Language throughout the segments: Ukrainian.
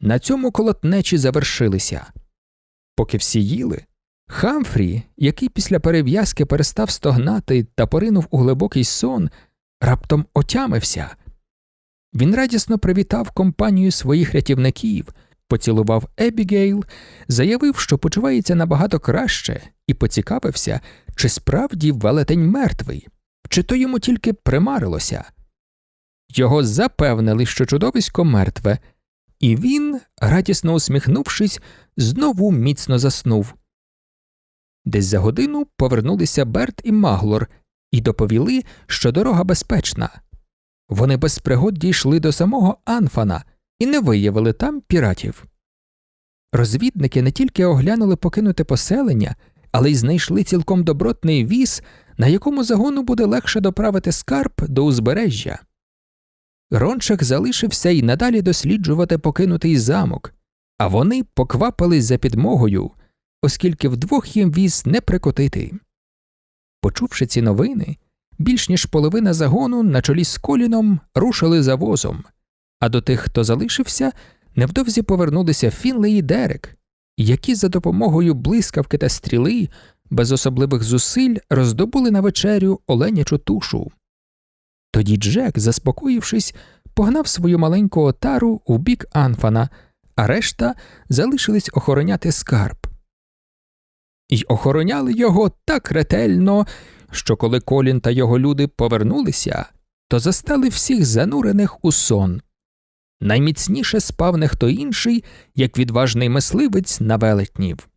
На цьому колотнечі завершилися. Поки всі їли, Хамфрі, який після перев'язки перестав стогнати та поринув у глибокий сон, раптом отямився. Він радісно привітав компанію своїх рятівників, поцілував Ебігейл, заявив, що почувається набагато краще, і поцікавився, чи справді велетень мертвий, чи то йому тільки примарилося. Його запевнили, що чудовисько мертве, і він, радісно усміхнувшись, знову міцно заснув. Десь за годину повернулися Берт і Маглор і доповіли, що дорога безпечна. Вони без пригод дійшли до самого Анфана і не виявили там піратів. Розвідники не тільки оглянули покинуте поселення, але й знайшли цілком добротний віз, на якому загону буде легше доправити скарб до узбережжя. Рончик залишився й надалі досліджувати покинутий замок, а вони поквапились за підмогою, оскільки вдвох їм віз не прикотити. Почувши ці новини, більш ніж половина загону на чолі з коліном рушили за возом, а до тих, хто залишився, невдовзі повернулися Фінлей і Дерек, які за допомогою блискавки та стріли без особливих зусиль роздобули на вечерю оленячу тушу. Тоді Джек, заспокоївшись, погнав свою маленьку отару у бік Анфана, а решта залишились охороняти скарб. І охороняли його так ретельно, що коли Колін та його люди повернулися, то застали всіх занурених у сон. Найміцніше спав не хто інший, як відважний мисливець на велетнів.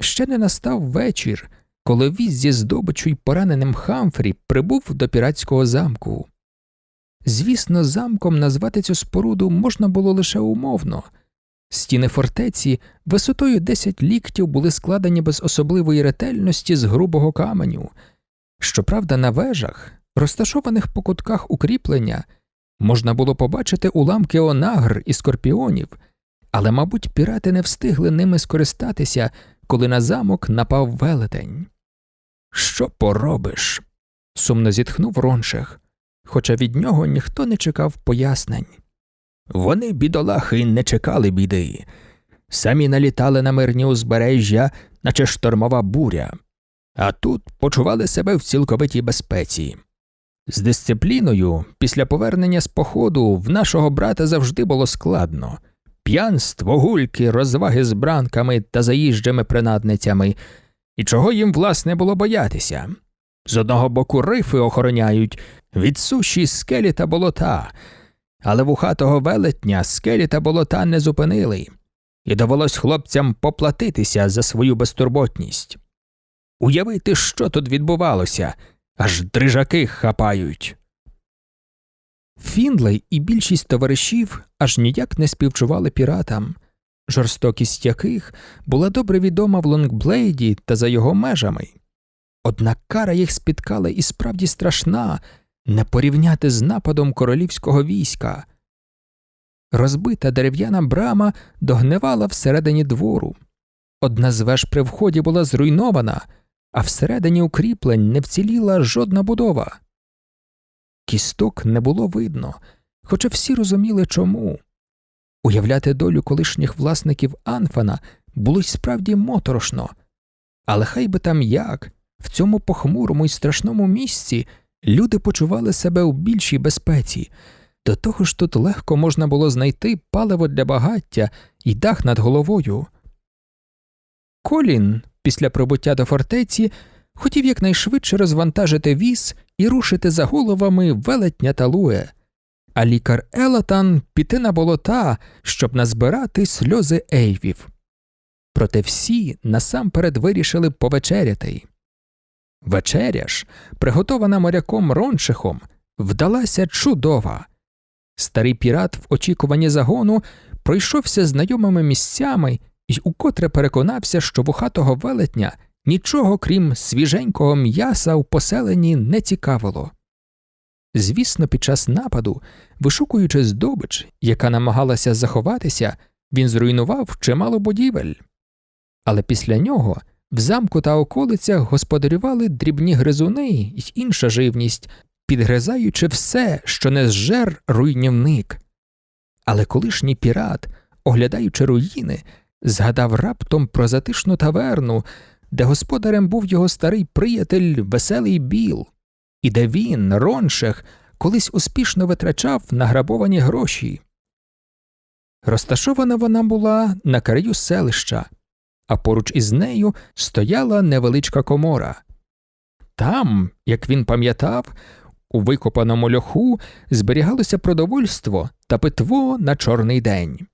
Ще не настав вечір, коли віз зі здобичу й пораненим Хамфрі прибув до піратського замку. Звісно, замком назвати цю споруду можна було лише умовно. Стіни фортеці висотою 10 ліктів були складені без особливої ретельності з грубого каменю. Щоправда, на вежах, розташованих по кутках укріплення, можна було побачити уламки онагр і скорпіонів, але, мабуть, пірати не встигли ними скористатися, коли на замок напав велетень. Що поробиш? сумно зітхнув Роншех, хоча від нього ніхто не чекав пояснень. Вони, бідолахи, не чекали біди, самі налітали на мирні узбережжя, наче штормова буря, а тут почували себе в цілковитій безпеці. З дисципліною, після повернення з походу, в нашого брата завжди було складно п'янство, гульки, розваги з бранками та заїжджими принадницями, і чого їм, власне, було боятися. З одного боку рифи охороняють від суші скелі та болота, але вухатого велетня скелі та болота не зупинили, і довелось хлопцям поплатитися за свою безтурботність. Уявити, що тут відбувалося, аж дрижаки хапають. Фінлей і більшість товаришів аж ніяк не співчували піратам, жорстокість яких була добре відома в Лонгблейді та за його межами. Однак кара їх спіткала і справді страшна не порівняти з нападом королівського війська. Розбита дерев'яна брама догнивала всередині двору. Одна з веж при вході була зруйнована, а всередині укріплень не вціліла жодна будова. Кісток не було видно, хоча всі розуміли чому. Уявляти долю колишніх власників Анфана було й справді моторошно, але хай би там як, в цьому похмурому і страшному місці люди почували себе у більшій безпеці, до того ж тут легко можна було знайти паливо для багаття і дах над головою. Колін, після прибуття до фортеці, хотів якнайшвидше розвантажити віз і рушити за головами велетня та луе, а лікар Елатан піти на болота, щоб назбирати сльози ейвів. Проте всі насамперед вирішили повечеряти. Вечеря ж, приготована моряком Роншихом, вдалася чудова. Старий пірат в очікуванні загону пройшовся знайомими місцями і укотре переконався, що вухатого велетня нічого крім свіженького м'яса в поселенні не цікавило. Звісно, під час нападу, вишукуючи здобич, яка намагалася заховатися, він зруйнував чимало будівель. Але після нього в замку та околицях господарювали дрібні гризуни й інша живність, підгризаючи все, що не зжер руйнівник. Але колишній пірат, оглядаючи руїни, згадав раптом про затишну таверну, де господарем був його старий приятель Веселий Біл, і де він, Роншех, колись успішно витрачав награбовані гроші. Розташована вона була на краю селища, а поруч із нею стояла невеличка комора. Там, як він пам'ятав, у викопаному льоху зберігалося продовольство та питво на чорний день.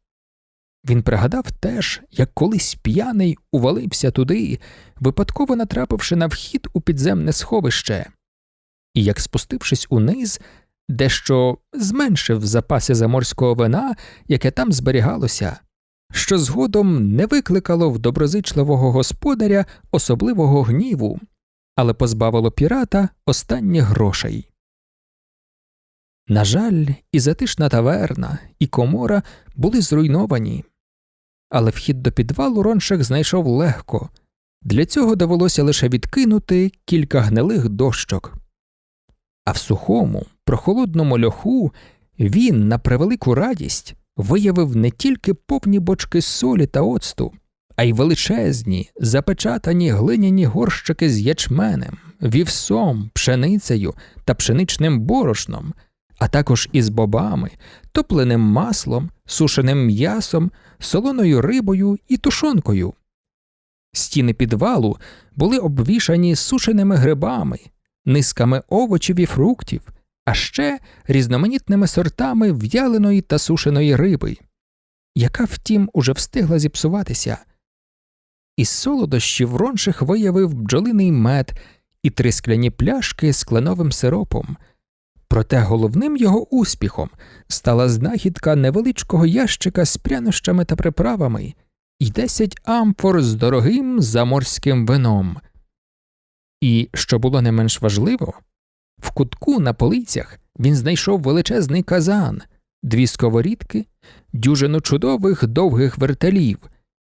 Він пригадав теж, як колись п'яний увалився туди, випадково натрапивши на вхід у підземне сховище, і як, спустившись униз, дещо зменшив запаси заморського вина, яке там зберігалося, що згодом не викликало в доброзичливого господаря особливого гніву, але позбавило пірата останніх грошей. На жаль, і затишна таверна, і комора були зруйновані, але вхід до підвалу Роншах знайшов легко для цього довелося лише відкинути кілька гнилих дощок. А в сухому, прохолодному льоху він, на превелику радість, виявив не тільки повні бочки солі та оцту, а й величезні, запечатані глиняні горщики з ячменем, вівсом, пшеницею та пшеничним борошном, а також із бобами, топленим маслом, сушеним м'ясом, солоною рибою і тушонкою. Стіни підвалу були обвішані сушеними грибами, низками овочів і фруктів, а ще різноманітними сортами в'яленої та сушеної риби, яка, втім, уже встигла зіпсуватися. Із солодощів Ронших виявив бджолиний мед і три скляні пляшки з кленовим сиропом. Проте головним його успіхом стала знахідка невеличкого ящика з прянощами та приправами і десять амфор з дорогим заморським вином. І, що було не менш важливо, в кутку на полицях він знайшов величезний казан, дві сковорідки, дюжину чудових довгих вертелів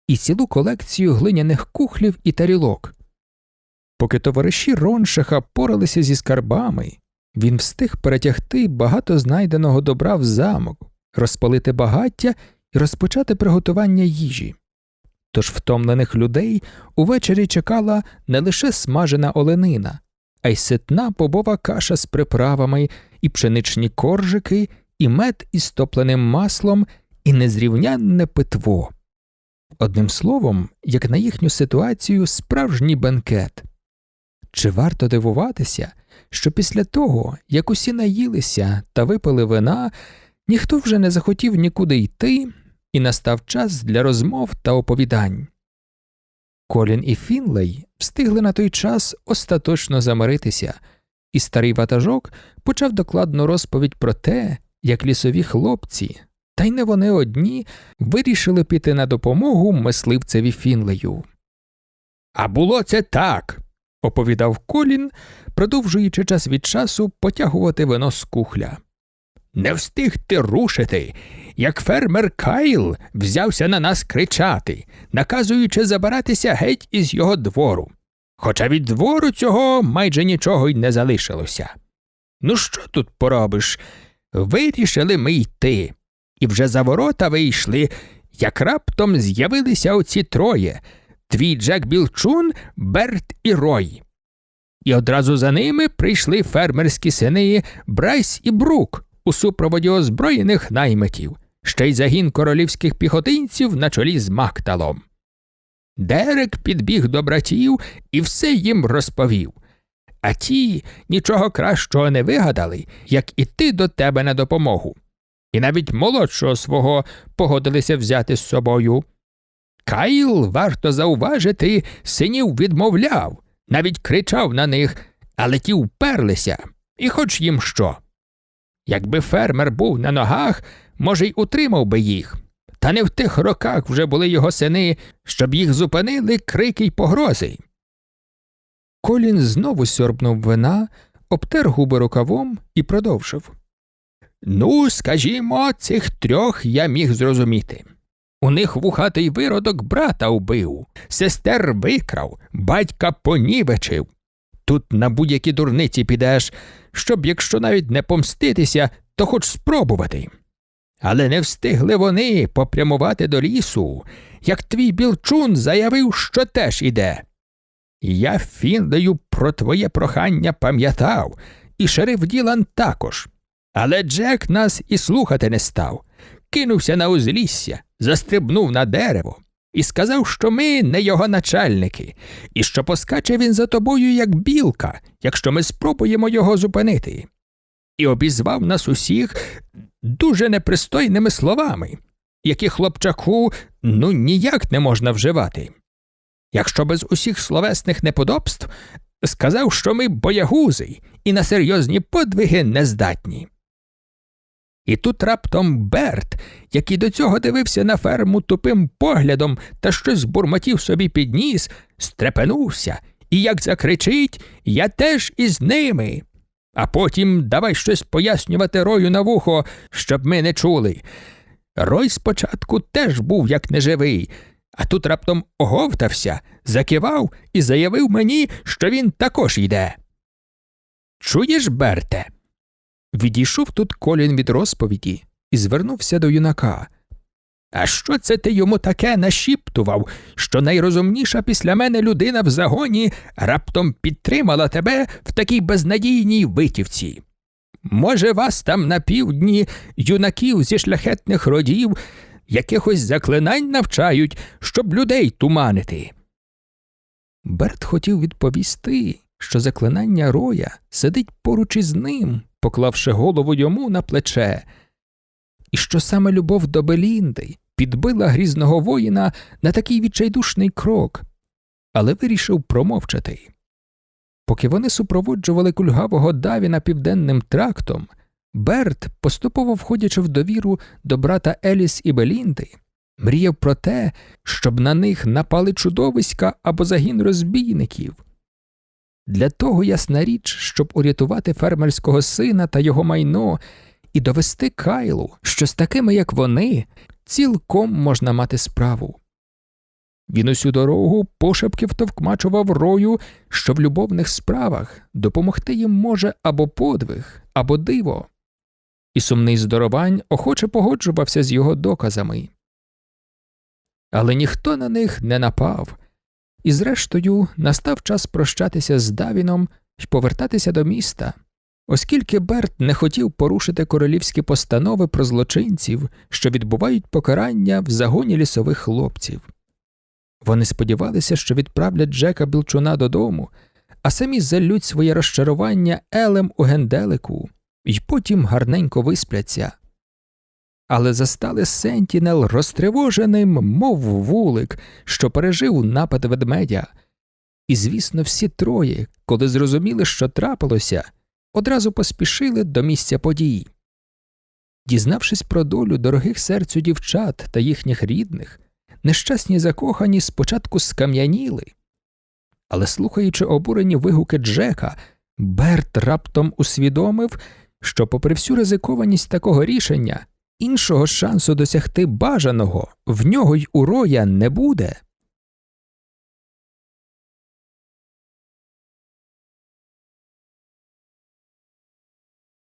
і цілу колекцію глиняних кухлів і тарілок. Поки товариші Роншаха поралися зі скарбами, він встиг перетягти багато знайденого добра в замок, розпалити багаття і розпочати приготування їжі. Тож втомлених людей увечері чекала не лише смажена оленина, а й ситна бобова каша з приправами, і пшеничні коржики, і мед із топленим маслом, і незрівнянне питво. Одним словом, як на їхню ситуацію, справжній бенкет. Чи варто дивуватися, що після того, як усі наїлися та випили вина, ніхто вже не захотів нікуди йти, і настав час для розмов та оповідань. Колін і Фінлей встигли на той час остаточно замиритися, і старий ватажок почав докладну розповідь про те, як лісові хлопці, та й не вони одні, вирішили піти на допомогу мисливцеві Фінлею. А було це так, оповідав Колін, продовжуючи час від часу потягувати вино з кухля. Не встиг ти рушити, як фермер Кайл взявся на нас кричати, наказуючи забиратися геть із його двору. Хоча від двору цього майже нічого й не залишилося. Ну, що тут поробиш? Вирішили ми йти, і вже за ворота вийшли, як раптом з'явилися оці троє твій Джек Білчун, Берт і Рой. І одразу за ними прийшли фермерські сини Брайс і Брук у супроводі озброєних наймитів, ще й загін королівських піхотинців на чолі з Макталом. Дерек підбіг до братів і все їм розповів. А ті нічого кращого не вигадали, як іти до тебе на допомогу. І навіть молодшого свого погодилися взяти з собою. Каїл, варто зауважити, синів відмовляв, навіть кричав на них, але ті вперлися, і хоч їм що. Якби фермер був на ногах, може, й утримав би їх. Та не в тих роках вже були його сини, щоб їх зупинили крики й погрози. Колін знову сьорбнув вина, обтер губи рукавом і продовжив. Ну, скажімо, цих трьох я міг зрозуміти. У них вухатий виродок брата вбив, сестер викрав, батька понівечив. Тут на будь-які дурниці підеш, щоб, якщо навіть не помститися, то хоч спробувати. Але не встигли вони попрямувати до лісу, як твій білчун заявив, що теж іде. Я Фінлею про твоє прохання пам'ятав, і шериф Ділан також. Але Джек нас і слухати не став. Кинувся на узлісся, застрибнув на дерево і сказав, що ми не його начальники, і що поскаче він за тобою, як білка, якщо ми спробуємо його зупинити. І обізвав нас усіх дуже непристойними словами, які хлопчаку ну ніяк не можна вживати. Якщо без усіх словесних неподобств, сказав, що ми боягузи і на серйозні подвиги нездатні. І тут раптом Берт, який до цього дивився на ферму тупим поглядом та щось бурмотів собі під ніс, стрепенувся і як закричить Я теж із ними. А потім давай щось пояснювати рою на вухо, щоб ми не чули. Рой спочатку теж був як неживий, а тут раптом оговтався, закивав і заявив мені, що він також йде. Чуєш, Берте? Відійшов тут колін від розповіді і звернувся до юнака. А що це ти йому таке нашіптував, що найрозумніша після мене людина в загоні раптом підтримала тебе в такій безнадійній витівці? Може, вас там на півдні юнаків зі шляхетних родів якихось заклинань навчають, щоб людей туманити? Берт хотів відповісти, що заклинання роя сидить поруч із ним, поклавши голову йому на плече, і що саме любов до Белінди підбила грізного воїна на такий відчайдушний крок, але вирішив промовчати. Поки вони супроводжували кульгавого Давіна південним трактом, Берт, поступово входячи в довіру до брата Еліс і Белінди, мріяв про те, щоб на них напали чудовиська або загін розбійників. Для того ясна річ, щоб урятувати фермерського сина та його майно і довести Кайлу, що з такими, як вони, цілком можна мати справу. Він усю дорогу пошепки втовкмачував рою, що в любовних справах допомогти їм може або подвиг, або диво, і сумний здоровань охоче погоджувався з його доказами. Але ніхто на них не напав, і зрештою настав час прощатися з Давіном і повертатися до міста, оскільки Берт не хотів порушити королівські постанови про злочинців, що відбувають покарання в загоні лісових хлопців. Вони сподівалися, що відправлять Джека Білчуна додому, а самі залють своє розчарування елем у генделику і потім гарненько виспляться. Але застали Сентінел розтривоженим, мов вулик, що пережив напад ведмедя. І, звісно, всі троє, коли зрозуміли, що трапилося, одразу поспішили до місця подій. Дізнавшись про долю дорогих серцю дівчат та їхніх рідних, нещасні закохані спочатку скам'яніли. Але, слухаючи обурені вигуки Джека, Берт раптом усвідомив, що, попри всю ризикованість такого рішення, іншого шансу досягти бажаного в нього й у роя не буде.